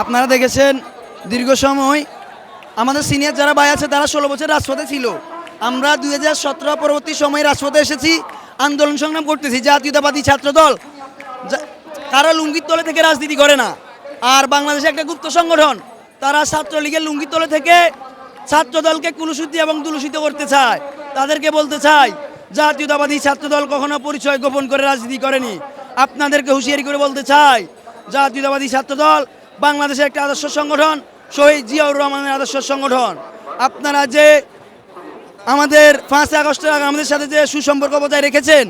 আপনারা দেখেছেন দীর্ঘ সময় আমাদের সিনিয়র যারা ভাই আছে, তারা ষোলো বছর রাজপথে ছিল। আমরা দুই হাজার সতেরো পরবর্তী সময়ে রাজপথে এসেছি, আন্দোলন সংগ্রাম করতেছি, জাতীয়তাবাদী ছাত্র দল। তারা লুঙ্গির তলে থেকে রাজনীতি করে না, আর বাংলাদেশে একটা গুপ্ত সংগঠন, তারা ছাত্রলীগের লুঙ্গির তলে থেকে ছাত্র দলকে কুলুশুদ্ধি এবং দুলুষিত করতে চায়। তাদেরকে বলতে চাই, জাতীয়তাবাদী ছাত্র দল কখনো পরিচয় গোপন করে রাজনীতি করেনি। আপনাদেরকে হুঁশিয়ারি করে বলতে চাই, জাতীয়তাবাদী ছাত্র দল বাংলাদেশের একটা আদর্শ সংগঠন, শহীদ জিয়াউর রহমানের আদর্শ সংগঠন। আপনারা যে আমাদের পাঁচই আগস্টের আগে আমাদের সাথে যে সুসম্পর্ক বজায় রেখেছেন,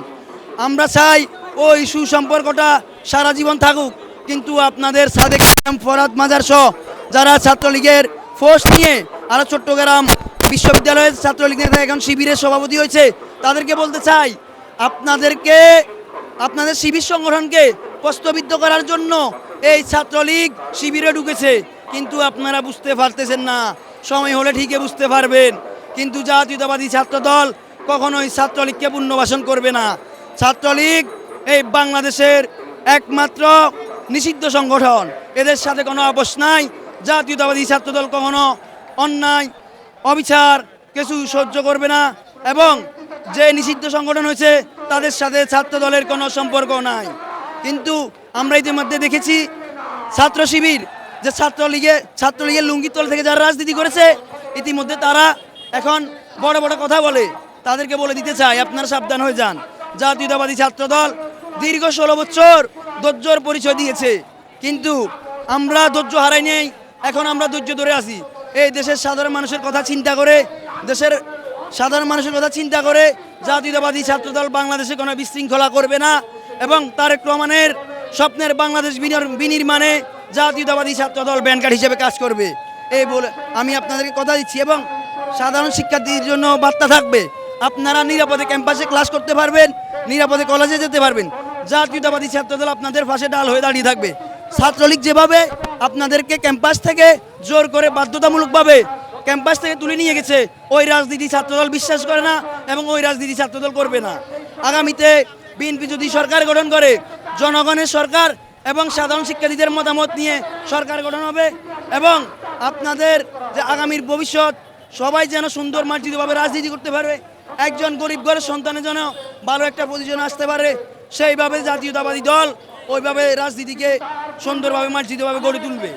আমরা চাই ওই সুসম্পর্কটা সারা জীবন থাকুক। কিন্তু আপনাদের সাদেক ফরাদ মাজার সহ যারা ছাত্রলীগের ফোর্স নিয়ে আরও চট্টগ্রাম বিশ্ববিদ্যালয়ের ছাত্রলীগ নেতা, এখন শিবিরের সভাপতি হয়েছে, তাদেরকে বলতে চাই, আপনাদেরকে, আপনাদের শিবির সংগঠনকে প্রশ্নবিদ্ধ করার জন্য এই ছাত্রলীগ শিবিরে ঢুকেছে। কিন্তু আপনারা বুঝতে পারতেছেন না, সময় হলে ঠিকই বুঝতে পারবেন। কিন্তু জাতীয়তাবাদী ছাত্র দল কখনোই ছাত্রলীগকে পুনর্বাসন করবে না। ছাত্রলীগ এই বাংলাদেশের একমাত্র নিষিদ্ধ সংগঠন। এদের সাথে কোনো আপোষ নাই। জাতীয়তাবাদী ছাত্র দল কখনো অন্যায়, অবিচার কিছু সহ্য করবে না। এবং যে নিষিদ্ধ সংগঠন হয়েছে, তাদের সাথে ছাত্র দলের কোনো সম্পর্ক নাই। কিন্তু আমরা ইতিমধ্যে দেখেছি ছাত্র শিবির, যে ছাত্রলীগে ছাত্রলীগের লুঙ্গিতল থেকে যারা রাজনীতি করেছে, ইতিমধ্যে তারা এখন বড় বড় কথা বলে। তাদেরকে বলে দিতে চাই, আপনারা সাবধান হয়ে যান। জাতীয়তাবাদী ছাত্র দল দীর্ঘ ষোলো বছর ধৈর্যর পরিচয় দিয়েছে। কিন্তু আমরা ধৈর্য হারাই নেই, এখন আমরা ধৈর্য ধরে আছি। এই দেশের সাধারণ মানুষের কথা চিন্তা করে, দেশের সাধারণ মানুষের কথা চিন্তা করে জাতীয়তাবাদী ছাত্রদল বাংলাদেশে কোনো বিশৃঙ্খলা করবে না। এবং তারেক রহমানের স্বপ্নের বাংলাদেশ বিনির- বিনির্মাণে জাতীয়তাবাদী ছাত্রদল ব্যানকার্ড হিসেবে কাজ করবে। এই বলে আমি আপনাদেরকে কথা দিচ্ছি এবং সাধারণ শিক্ষার্থীর জন্য বার্তা থাকবে, আপনারা নিরাপদে ক্যাম্পাসে ক্লাস করতে পারবেন, নিরাপদে কলেজে যেতে পারবেন। জাতীয়তাবাদী ছাত্রদল আপনাদের পাশে ডাল হয়ে দাঁড়িয়ে থাকবে। ছাত্রলীগ যেভাবে আপনাদেরকে ক্যাম্পাস থেকে জোর করে বাধ্যতামূলকভাবে ক্যাম্পাস থেকে তুলে নিয়ে গেছে, ওই রাজনীতি ছাত্রদল বিশ্বাস করে না এবং ওই রাজনীতি ছাত্রদল করবে না। আগামীতে বিএনপি যদি সরকার গঠন করে, জনগণের সরকার এবং সাধারণ শিক্ষার্থীদের মতামত নিয়ে সরকার গঠন হবে এবং আপনাদের যে আগামীর ভবিষ্যৎ, সবাই যেন সুন্দর মার্জিতভাবে রাজনীতি করতে পারবে। একজন গরিব ঘরের সন্তানের যেন ভালো একটা পজিশনে আসতে পারে। সেইভাবে জাতীয়তাবাদী দল ওইভাবে রাজনীতিকে সুন্দরভাবে মার্জিতভাবে গড়ে তুলবে।